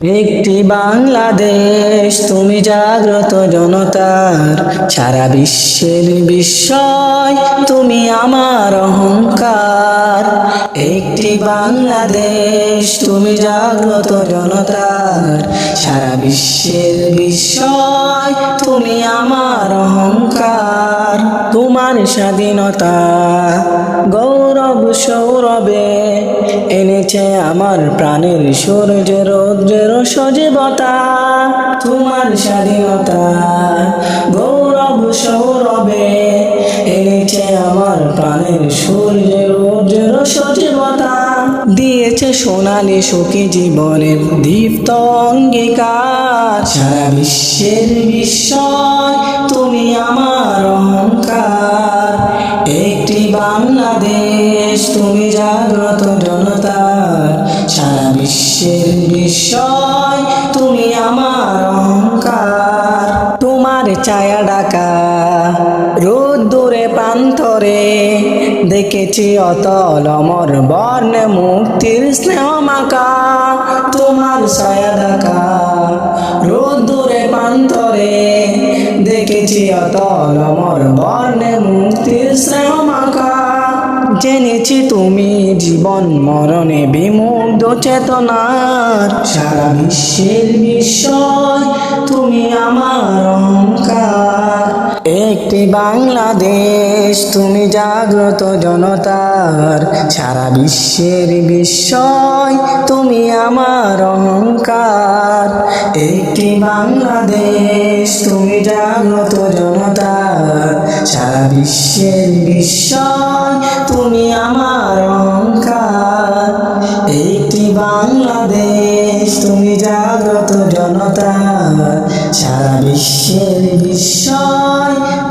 একটি বাংলাদেশ, তুমি জাগ্রত জনতার, সারা বিশ্বের বিস্ময়, তুমি আমার অহংকার। একটি বাংলাদেশ, তুমি জাগ্রত জনতার, সারা বিশ্বের বিস্ময়, তুমি আমার অহংকার। তোমার স্বাধীনতা। গৌরব সৌরভে এনেছে আমার প্রাণের সূর্য, রৌদ্রের সজীবতা। তোমার স্বাধীনতা। গৌরব সৌরভে এনেছে আমার প্রাণের সূর্য, রৌদ্রের সজীবতা। দিয়েছে সোনালি সুখী জীবনের দীপ্ত অঙ্গীকার। সারা বিশ্বের বিস্ময়, তুমি আমার বাংলাদেশ, তুমি জাগ্রত জনতার সারা বিশ্বের বিস্ময়, তুমি আমার অহংকার, তোমার ছায়া ডাকা রোদ দূরে প্রান্তরে দেখেছি অতল অমর বর্ণ মুক্তির স্নেহ মাকা তোমার ছায়া ডাকা রোদ দূরে প্রান্তরে দেখেছি অতল অমর বর্ণে মুক্তির স্নেহ মাকা জেনেছি তুমি জীবন মরণে বিমুগ্ধ চেতনার। সারা বিশ্বের বিস্ময়, তুমি আমার অহংকার। একটি বাংলাদেশ, তুমি জাগ্রত জনতার। সারা বিশ্বের বিস্ময়, তুমি আমার অহংকার। একটি বাংলাদেশ, তুমি জাগ্রত জনতার। সারা বিশ্বের বিস্ময় বাংলাদেশ তুমি জাগ্রত জনতা সারা বিশ্বের আমার